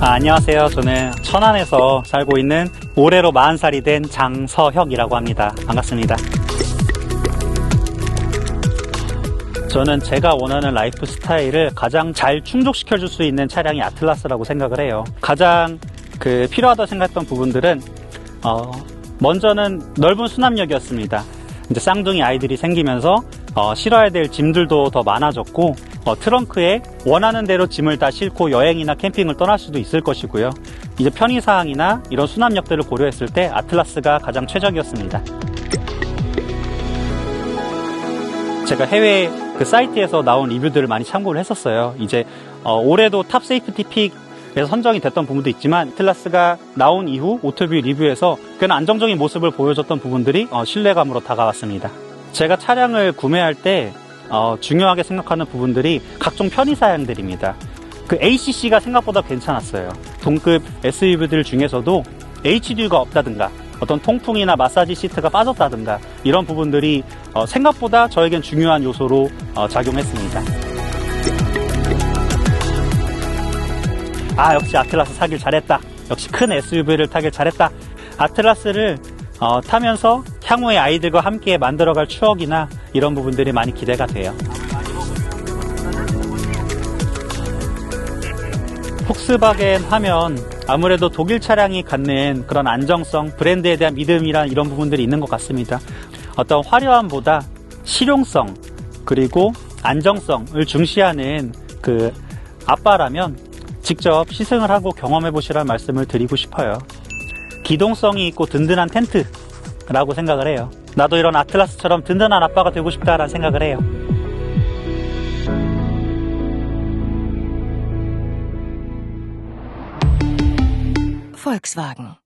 아, 안녕하세요. 저는 천안에서 살고 있는 올해로 40살이 된 장서혁이라고 합니다. 반갑습니다. 저는 제가 원하는 라이프 스타일을 가장 잘 충족시켜 줄 수 있는 차량이 아틀라스라고 생각을 해요. 가장 그 필요하다 생각했던 부분들은 어, 먼저는 넓은 수납력이었습니다. 이제 쌍둥이 아이들이 생기면서 어, 실어야 될 짐들도 더 많아졌고 어, 트렁크에 원하는 대로 짐을 다 싣고 여행이나 캠핑을 떠날 수도 있을 것이고요. 이제 편의사항이나 이런 수납력들을 고려했을 때 아틀라스가 가장 최적이었습니다. 제가 해외 그 사이트에서 나온 리뷰들을 많이 참고를 했었어요. 이제 어, 올해도 탑 세이프티 픽에서 선정이 됐던 부분도 있지만 아틀라스가 나온 이후 오토뷰 리뷰에서 꽤나 안정적인 모습을 보여줬던 부분들이 어, 신뢰감으로 다가왔습니다. 제가 차량을 구매할 때 어, 중요하게 생각하는 부분들이 각종 편의 사양들입니다. 그 ACC가 생각보다 괜찮았어요. 동급 SUV들 중에서도 HDU가 없다든가 어떤 통풍이나 마사지 시트가 빠졌다든가 이런 부분들이 어, 생각보다 저에겐 중요한 요소로 어, 작용했습니다. 아 역시 아틀라스 사길 잘했다. 역시 큰 SUV를 타길 잘했다. 아틀라스를 어, 타면서 향후에 아이들과 함께 만들어갈 추억이나 이런 부분들이 많이 기대가 돼요. 폭스바겐 하면 아무래도 독일 차량이 갖는 그런 안정성, 브랜드에 대한 믿음이란 이런 부분들이 있는 것 같습니다. 어떤 화려함보다 실용성, 그리고 안정성을 중시하는 그 아빠라면 직접 시승을 하고 경험해 보시라는 말씀을 드리고 싶어요. 기동성이 있고 든든한 텐트 라고 생각을 해요. 나도 이런 아틀라스처럼 든든한 아빠가 되고 싶다라는 생각을 해요. Volkswagen.